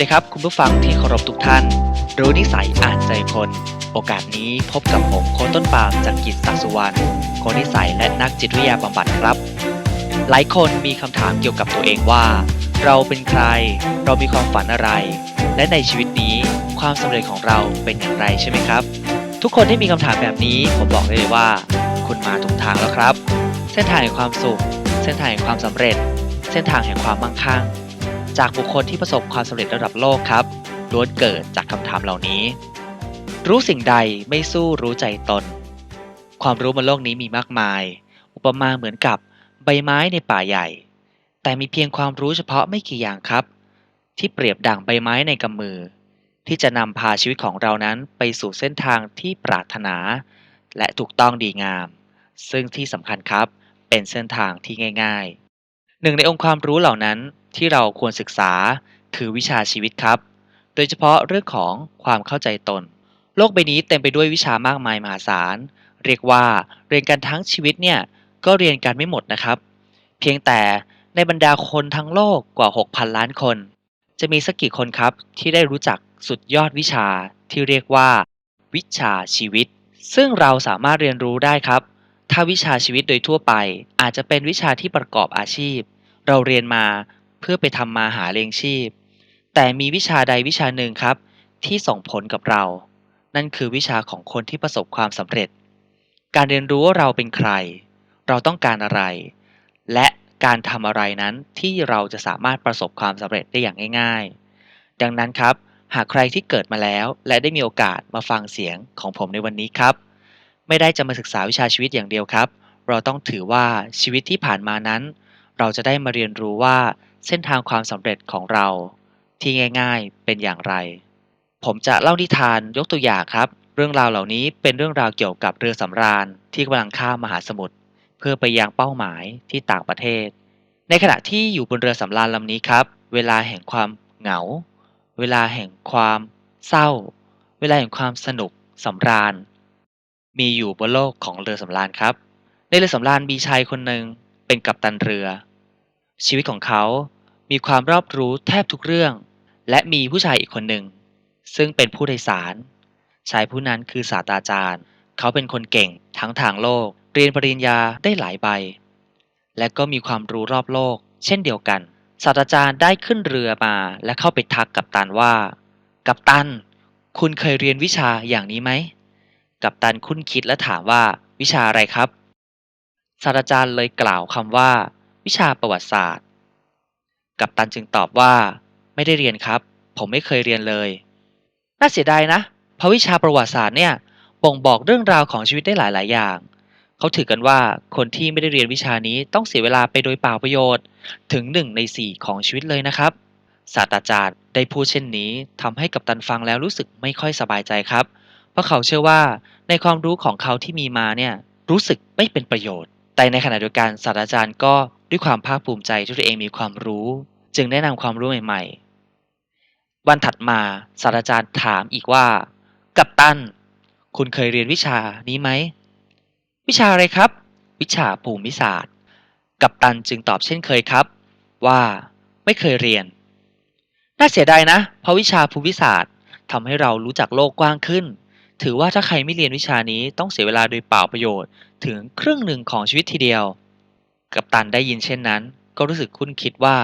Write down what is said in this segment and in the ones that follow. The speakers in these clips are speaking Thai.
ดีครับ คุณผู้ฟังที่เคารพทุกท่าน รู้นิสัยอ่านใจคน โอกาสนี้พบกับผมโค้ชต้นปามจากกิจศักสุวรรณโค้ชนิสัยและนักจิตวิทยาบำบัดครับ หลายคนมีคำถามเกี่ยวกับตัวเองว่า เราเป็นใคร เรามีความฝันอะไร และในชีวิตนี้ความสำเร็จของเราเป็นอย่างไรใช่ไหมครับ ทุกคนที่มีคำถามแบบนี้ผมบอกได้เลยว่า คุณมาถูกทางแล้วครับ เส้นทางแห่งความสุข เส้นทางแห่งความสำเร็จ เส้นทางแห่งความมั่งคั่ง จากบุคคลที่ประสบความสำเร็จระดับโลกครับล้วนเกิดจากคำถามเหล่านี้ รู้สิ่งใดไม่สู้รู้ใจตน ความรู้บนโลกนี้มีมากมาย อุปมาเหมือนกับใบไม้ในป่าใหญ่ แต่มีเพียงความรู้เฉพาะไม่กี่อย่างครับ ที่เปรียบดั่งใบไม้ในกำมือ ที่จะนำพาชีวิตของเรานั้นไปสู่เส้นทางที่ปรารถนา และถูกต้องดีงาม ซึ่งที่สำคัญครับเป็นเส้นทางที่ง่าย หนึ่งในองค์ความรู้เหล่านั้นที่เราควรศึกษาคือวิชาชีวิตครับ โดยเฉพาะเรื่องของความเข้าใจตน โลกใบนี้เต็มไปด้วยวิชามากมายมหาศาล เรียกว่าเรียนกันทั้งชีวิตเนี่ยก็เรียนกันไม่หมดนะครับ เพียงแต่ในบรรดาคนทั้งโลกกว่า 6,000 ล้านคน จะมีสักกี่คนครับที่ได้รู้จักสุดยอดวิชาที่เรียกว่า วิชาชีวิต ซึ่งเราสามารถเรียนรู้ได้ครับ ถ้าวิชาชีวิตโดยทั่วไป อาจจะเป็นวิชาที่ประกอบอาชีพ เราเรียนมาเพื่อไปทำมาหาเลี้ยงชีพ แต่มีวิชาใดวิชาหนึ่งครับ ที่ส่งผลกับเรา นั่นคือวิชาของคนที่ประสบความสำเร็จ การเรียนรู้ว่าเราเป็นใคร เราต้องการอะไร และการทำอะไรนั้นที่เราจะสามารถประสบความสำเร็จได้อย่างง่าย ๆ ดังนั้นครับ หากใครที่เกิดมาแล้ว และได้มีโอกาสมาฟังเสียงของผมในวันนี้ครับ ไม่ได้จะมาศึกษาวิชาชีวิตอย่างเดียวครับ เราต้องถือว่าชีวิตที่ผ่านมานั้น เราจะได้มาเรียนรู้ว่าเส้นทางความสำเร็จของเรา ที่ง่าย ๆเป็นอย่างไร ผมจะเล่านิทานยกตัวอย่างครับ เรื่องราวเหล่านี้เป็นเรื่องราวเกี่ยวกับเรือสำราญที่กำลังข้ามมหาสมุทรเพื่อไปยังเป้าหมายที่ต่างประเทศ ในขณะที่อยู่บนเรือสำราญลำนี้ครับ เวลาแห่งความเหงา เวลาแห่งความเศร้า เวลาแห่งความสนุกสำราญ มีอยู่บนโลกของเรือสำราญครับ ในเรือสำราญมีชายคนหนึ่งเป็นกัปตันเรือ ชีวิตของเขามีความรอบรู้แทบทุกเรื่อง และมีผู้ชายอีกคนหนึ่ง ซึ่งเป็นผู้โดยสาร ชายผู้นั้นคือศาสตราจารย์ เขาเป็นคนเก่งทั้งทางโลก เรียนปริญญาได้หลายใบ และก็มีความรู้รอบโลก เช่นเดียวกัน ศาสตราจารย์ได้ขึ้นเรือมาและเข้าไปทักกัปตันว่า กัปตัน คุณเคยเรียนวิชาอย่างนี้ไหม กัปตันคุ้นคิดและถามว่าวิชาอะไรครับ ศาสตราจารย์เลยกล่าวคำว่า วิชาประวัติศาสตร์ กัปตันจึงตอบว่า ไม่ได้เรียนครับ ผมไม่เคยเรียนเลย น่าเสียดายนะ เพราะวิชาประวัติศาสตร์เนี่ยบ่งบอกเรื่องราวของชีวิตได้หลาย ๆ อย่าง เขาถือกันว่าคนที่ไม่ได้เรียนวิชานี้ต้องเสียเวลาไปโดยเปล่าประโยชน์ ถึงหนึ่งในสี่ของชีวิตเลยนะครับศาสตราจารย์ได้พูดเช่นนี้ทำให้กัปตันฟังแล้วรู้สึกไม่ค่อยสบายใจครับเพราะเขาเชื่อว่าในความรู้ของเขาที่มีมาเนี่ยรู้สึกไม่เป็นประโยชน์ แต่ในขณะเดียวกันศาสตราจารย์ก็ด้วยความภาคภูมิใจที่ตัวเองมีความรู้ จึงแนะนำความรู้ใหม่ๆ วันถัดมาศาสตราจารย์ถามอีกว่า กัปตัน คุณเคยเรียนวิชานี้ไหม วิชาอะไรครับ วิชาภูมิศาสตร์ กัปตันจึงตอบเช่นเคยครับ ว่าไม่เคยเรียน น่าเสียดายนะ เพราะวิชาภูมิศาสตร์ทำให้เรารู้จักโลกกว้างขึ้น ถือว่าถ้าใครไม่เรียนวิชานี้ต้องเสียเวลาโดยเปล่าประโยชน์ ถึงครึ่งหนึ่งของชีวิตทีเดียว กัปตันได้ยินเช่นนั้น ก็รู้สึกคุ้นคิดว่า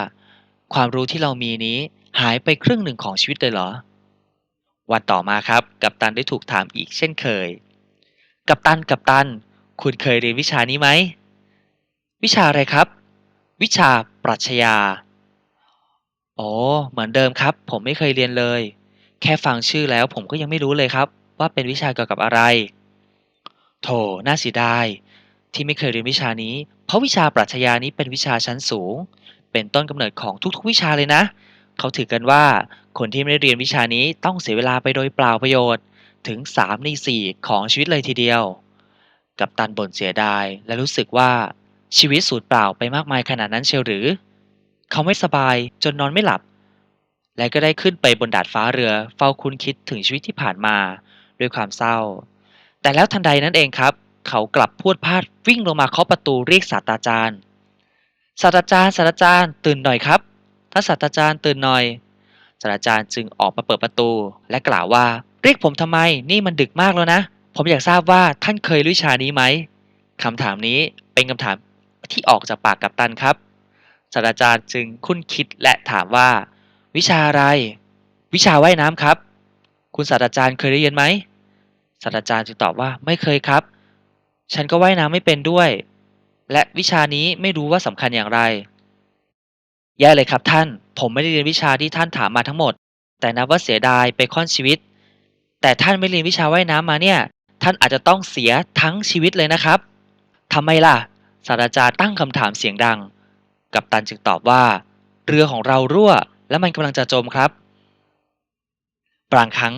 ความรู้ที่เรามีนี้หายไปครึ่งหนึ่งของชีวิตเลยเหรอ วันต่อมาครับ กัปตันได้ถูกถามอีกเช่นเคย กัปตันกัปตัน คุณเคยเรียนวิชานี้ไหม วิชาอะไรครับ วิชาปรัชญาอ๋อเหมือนเดิมครับ ผมไม่เคยเรียนเลย แค่ฟังชื่อแล้วผมก็ยังไม่รู้เลยครับ ว่าเป็นวิชาเกี่ยวกับอะไร โถ น่าเสียดาย ที่ไม่เคยเรียนวิชานี้ เพราะวิชาปรัชญานี้เป็นวิชาชั้นสูง เป็นต้นกำเนิดของทุกๆ วิชาเลยนะ เขาถือกันว่า คนที่ไม่ได้เรียนวิชานี้ต้องเสียเวลาไปโดยเปล่าประโยชน์ ถึง 3 ใน 4 ของชีวิตเลยทีเดียว กับตันบ่นเสียดายและรู้สึกว่าชีวิตสูญเปล่าไปมากมายขนาดนั้นเชียวหรือ เขาไม่สบายจนนอนไม่หลับ และก็ได้ขึ้นไปบนดาดฟ้าเรือเฝ้าคุ้นคิดถึงชีวิตที่ผ่านมา ด้วยความเศร้า แต่แล้วทันใดนั้นเองครับ เขากลับพูดพลาดวิ่งลงมาเคาะประตูเรียกศาสตราจารย์ ศาสตราจารย์ศาสตราจารย์ตื่นหน่อยครับท่านศาสตราจารย์ตื่นหน่อย ศาสตราจารย์จึงออกมาเปิดประตู และกล่าวว่า เรียกผมทำไม นี่มันดึกมากแล้วนะ ผมอยากทราบว่าท่านเคยรู้วิชานี้ไหมคำถามนี้เป็นคำถามที่ออกจากปากกัปตันครับ ศาสตราจารย์จึงคุ้นคิดและถามว่า วิชาอะไร วิชาว่ายน้ำครับ คุณศาสตราจารย์เคยได้ยินไหมศาสตราจารย์จึงตอบว่าไม่เคยครับ ฉันก็ว่ายน้ำไม่เป็นด้วย และวิชานี้ไม่รู้ว่าสำคัญอย่างไร แย่เลยครับท่าน ผมไม่ได้เรียนวิชาที่ท่านถามมาทั้งหมด แต่นับว่าเสียดายไปค่อนชีวิต แต่ท่านไม่เรียนวิชาว่ายน้ำมาเนี่ย ท่านอาจจะต้องเสียทั้งชีวิตเลยนะครับทำไมล่ะ ศาสตราจารย์ตั้งคำถามเสียงดัง กัปตันจึงตอบว่า เรือของเรารั่ว และมันกำลังจะจมครับ บางครั้ง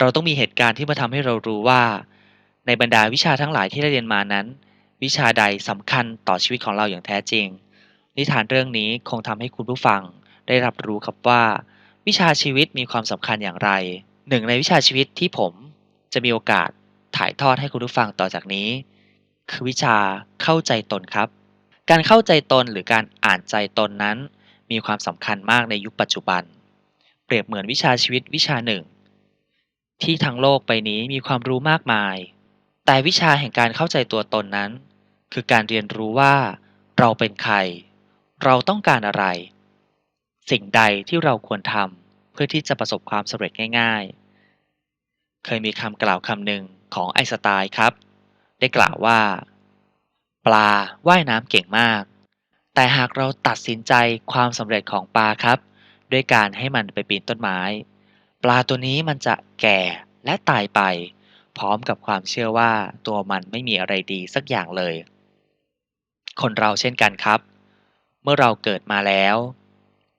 เราต้องมีเหตุการณ์ที่มาทำให้เรารู้ว่า ในบรรดาวิชาทั้งหลายที่ได้เรียนมานั้น วิชาใดสำคัญต่อชีวิตของเราอย่างแท้จริง นิทานเรื่องนี้คงทำให้คุณผู้ฟังได้รับรู้ครับว่า วิชาชีวิตมีความสำคัญอย่างไร หนึ่งในวิชาชีวิตที่ผมจะมีโอกาสถ่ายทอดให้คุณผู้ฟังต่อจากนี้ คือวิชาเข้าใจตนครับ การเข้าใจตนหรือการอ่านใจตนนั้น มีความสำคัญมากในยุคปัจจุบัน เปรียบเหมือนวิชาชีวิตวิชาหนึ่ง ที่ทั้งโลกใบนี้มีความรู้มากมาย แต่วิชาแห่งการเข้าใจตัวตนนั้น คือการเรียนรู้ว่า เราเป็นใคร เราต้องการอะไร สิ่งใดที่เราควรทำเพื่อที่จะประสบความสำเร็จง่าย ๆ เคยมีคำกล่าวคำหนึ่งของไอน์สไตน์ครับ ได้กล่าวว่า ปลาว่ายน้ำเก่งมาก แต่หากเราตัดสินใจความสำเร็จของปลาครับ ด้วยการให้มันไปปีนต้นไม้ ปลาตัวนี้มันจะแก่และตายไป พร้อมกับความเชื่อว่าตัวมันไม่มีอะไรดีสักอย่างเลย คนเราเช่นกันครับ เมื่อเราเกิดมาแล้ว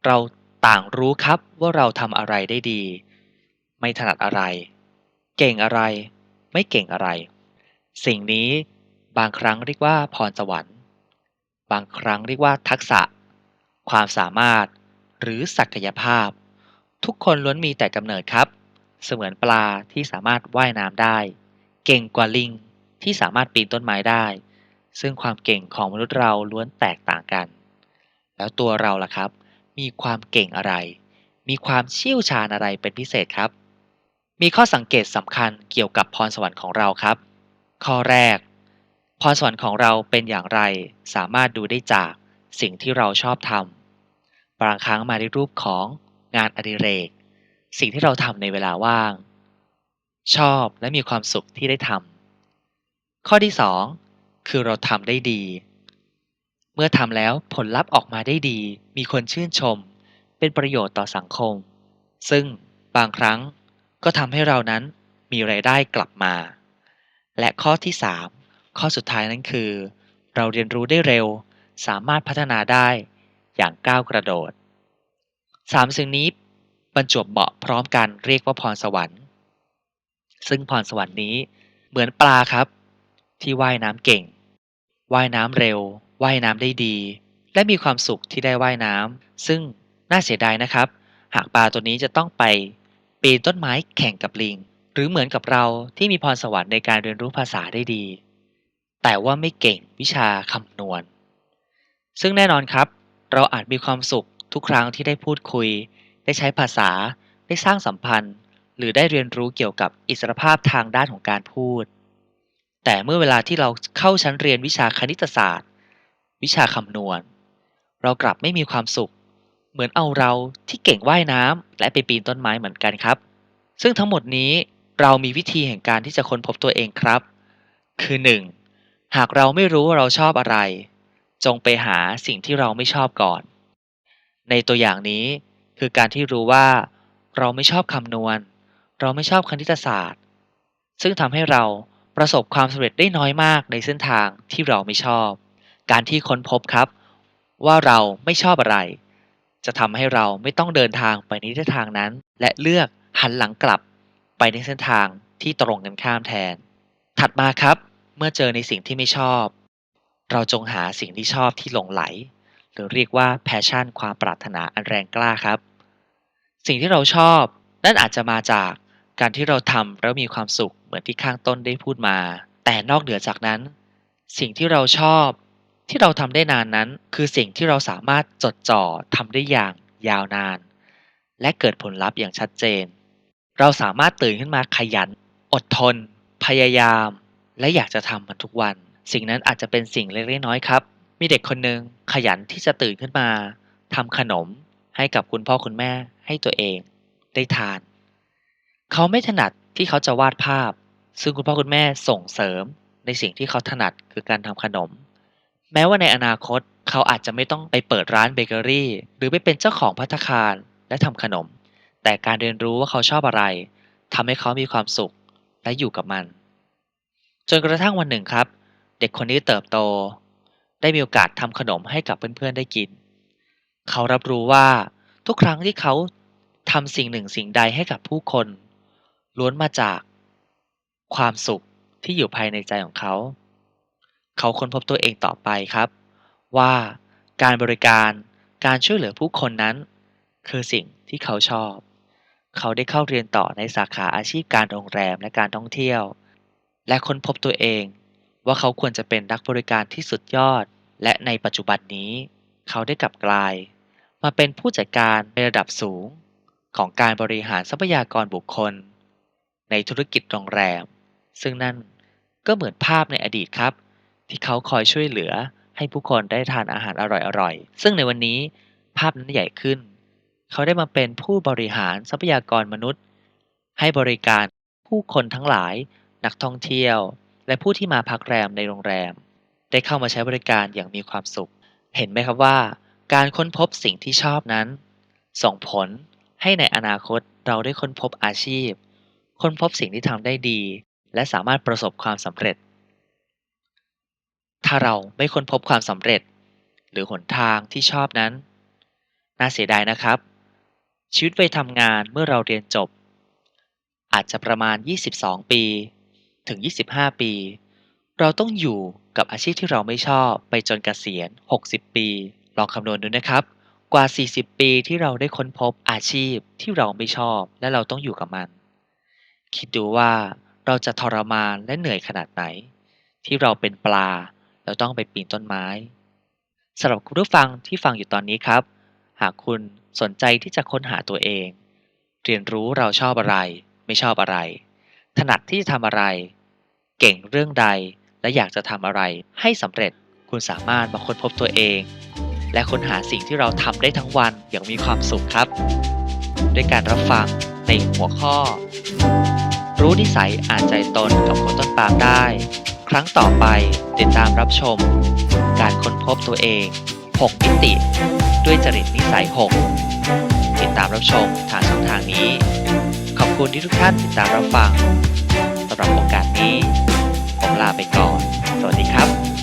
เราต่างรู้ครับว่าเราทำอะไรได้ดี ไม่ถนัดอะไร เก่งอะไร ไม่เก่งอะไร สิ่งนี้บางครั้งเรียกว่าพรสวรรค์ บางครั้งเรียกว่าทักษะ ความสามารถ หรือศักยภาพ ทุกคนล้วนมีแต่กำเนิดครับ เสมือนปลาที่สามารถว่ายน้ำได้ เก่งกว่าลิงที่สามารถปีนต้นไม้ได้ ซึ่งความเก่งของมนุษย์เราล้วนแตกต่างกัน แล้วตัวเราล่ะครับ มีความเก่งอะไร มีความเชี่ยวชาญอะไรเป็นพิเศษครับ มีข้อสังเกตสำคัญเกี่ยวกับพรสวรรค์ของเราครับ ข้อแรก พรสวรรค์ของเราเป็นอย่างไร สามารถดูได้จากสิ่งที่เราชอบทำ บางครั้งมาในรูปของงานอดิเรก สิ่งที่เราทำในเวลาว่าง ชอบและมีความสุขที่ได้ทำข้อที่ 2 คือเราทำได้ดี เมื่อทำแล้วผลลัพธ์ออกมาได้ดี มีคนชื่นชม เป็นประโยชน์ต่อสังคม ซึ่งบางครั้งก็ทำให้เรานั้นมีไรายได้กลับมา และข้อที่ 3 ข้อสุดท้ายนั้นคือ เราเรียนรู้ได้เร็ว สามารถพัฒนาได้ อย่างก้าวกระโดดสามสิ่งนี้บรรจบเหมาะพร้อมกันเรียกว่าพรสวรรค์ ซึ่งพรสวรรค์นี้เหมือนปลาครับ ที่ว่ายน้ำเก่ง ว่ายน้ำเร็ว ว่ายน้ำได้ดี และมีความสุขที่ได้ว่ายน้ำซึ่งน่าเสียดายนะครับ หากปลาตัวนี้จะต้องไปปีนต้นไม้แข่งกับลิง หรือเหมือนกับเราที่มีพรสวรรค์ในการเรียนรู้ภาษาได้ดี แต่ว่าไม่เก่งวิชาคำนวณ ซึ่งแน่นอนครับ เราอาจมีความสุขทุกครั้งที่ได้พูดคุย ได้ใช้ภาษา ได้สร้างสัมพันธ์ หรือได้เรียนรู้เกี่ยวกับอิสรภาพทางด้านของการพูด แต่เมื่อเวลาที่เราเข้าชั้นเรียนวิชาคณิตศาสตร์ วิชาคำนวณ เรากลับไม่มีความสุข เหมือนเอาเราที่เก่งว่ายน้ำและไปปีนต้นไม้เหมือนกันครับ ซึ่งทั้งหมดนี้เรามีวิธีแห่งการที่จะค้นพบตัวเองครับ คือ 1. หากเราไม่รู้ว่าเราชอบอะไร จงไปหาสิ่งที่เราไม่ชอบก่อน ในตัวอย่างนี้คือการที่รู้ว่า เราไม่ชอบคำนวณ เราไม่ชอบคณิตศาสตร์ ซึ่งทำให้เราประสบความสำเร็จได้น้อยมากในเส้นทางที่เราไม่ชอบ การที่ค้นพบครับ ว่าเราไม่ชอบอะไร จะทำให้เราไม่ต้องเดินทางไปในทิศทางนั้น และเลือกหันหลังกลับไปในเส้นทางที่ตรงกันข้ามแทน ถัดมาครับ เมื่อเจอในสิ่งที่ไม่ชอบ เราจงหาสิ่งที่ชอบที่หลงไหล หรือเรียกว่าแพชชั่นความปรารถนาอันแรงกล้าครับ สิ่งที่เราชอบนั่นอาจจะมาจากการที่เราทำแล้วมีความสุขเหมือนที่ข้างต้นได้พูดมา แต่นอกเหนือจากนั้น สิ่งที่เราชอบ ที่เราทำได้นานนั้น คือสิ่งที่เราสามารถจดจ่อทำได้อย่างยาวนาน และเกิดผลลัพธ์อย่างชัดเจน เราสามารถตื่นขึ้นมาขยัน อดทน พยายาม และอยากจะทำมันทุกวัน สิ่งนั้นอาจจะเป็นสิ่งเล็กๆน้อยๆครับ มีเด็กคนหนึ่งขยันที่จะตื่นขึ้นมาทำขนมให้กับคุณพ่อคุณแม่ให้ตัวเอง ได้ทาน เขาไม่ถนัดที่เขาจะวาดภาพ ซึ่งคุณพ่อคุณแม่ส่งเสริมในสิ่งที่เขาถนัดคือการทำขนม แม้ว่าในอนาคตเขาอาจจะไม่ต้องไปเปิดร้านเบเกอรี่ หรือไปเป็นเจ้าของพัตคารและทำขนม แต่การเรียนรู้ว่าเขาชอบอะไรทำให้เขามีความสุขและอยู่กับมัน จนกระทั่งวันหนึ่งครับ เด็กคนนี้เติบโต ได้มีโอกาสทำขนมให้กับเพื่อนๆได้กิน เขารับรู้ว่าทุกครั้งที่เขาทำสิ่งหนึ่งสิ่งใดให้กับผู้คน ล้วนมาจาก ความสุขที่อยู่ภายในใจของเขา เขาค้นพบตัวเองต่อไปครับ ว่าการบริการการช่วยเหลือผู้คนนั้น คือสิ่งที่เขาชอบ เขาได้เข้าเรียนต่อในสาขาอาชีพการโรงแรมและการท่องเที่ยว และค้นพบตัวเอง ว่าเขาควรจะเป็นนักบริการที่สุดยอด และในปัจจุบันนี้ เขาได้กลับกลาย มาเป็นผู้จัดการในระดับสูง ของการบริหารทรัพยากรบุคคล ในธุรกิจโรงแรม ซึ่งนั่นก็เหมือนภาพในอดีตครับ ที่เขาคอยช่วยเหลือให้ผู้คนได้ทานอาหารอร่อยๆ ซึ่งในวันนี้ภาพนั้นใหญ่ขึ้น เขาได้มาเป็นผู้บริหารทรัพยากรมนุษย์ ให้บริการผู้คนทั้งหลาย นักท่องเที่ยว และผู้ที่มาพักแรมในโรงแรม ได้เข้ามาใช้บริการอย่างมีความสุข เห็นไหมครับว่า การค้นพบสิ่งที่ชอบนั้น ส่งผลให้ในอนาคตเราได้ค้นพบอาชีพ ค้นพบสิ่งที่ทำได้ดี และสามารถประสบความสำเร็จ ถ้าเราไม่ค้นพบความสำเร็จ หรือหนทางที่ชอบนั้น น่าเสียดายนะครับ ชีวิตวัยทำงานเมื่อเราเรียนจบ อาจจะประมาณ 22 ปี ถึง 25 ปี เราต้องอยู่กับอาชีพที่เราไม่ชอบไปจนเกษียณ 60 ปี ลองคำนวณดูนะครับ กว่า 40 ปีที่เราได้ค้นพบอาชีพที่เราไม่ชอบ และเราต้องอยู่กับมัน คิดดูว่าเราจะทรมานและเหนื่อยขนาดไหน ที่เราเป็นปลาแล้วต้องไปปีนต้นไม้สำหรับคุณผู้ฟังที่ฟังอยู่ตอนนี้ครับ หากคุณสนใจที่จะค้นหาตัวเอง เรียนรู้เราชอบอะไร ไม่ชอบอะไร ถนัดที่จะทำอะไร เก่งเรื่องใด และอยากจะทำอะไรให้สำเร็จคุณสามารถมาค้นพบตัวเอง และค้นหาสิ่งที่เราทำได้ทั้งวันอย่างมีความสุขครับ ด้วยการรับฟังในหัวข้อ รู้นิสัยอ่านใจตนกับคนต้นปามได้ ครั้งต่อไปติดตามรับชม การค้นพบตัวเอง 6 มิติ ด้วยจริตนิสัย 6 ติดตามรับชมทางช่องทางนี้ ขอบคุณที่ทุกท่านติดตามรับฟังสำหรับโอกาสนี้ ผมลาไปก่อน สวัสดีครับ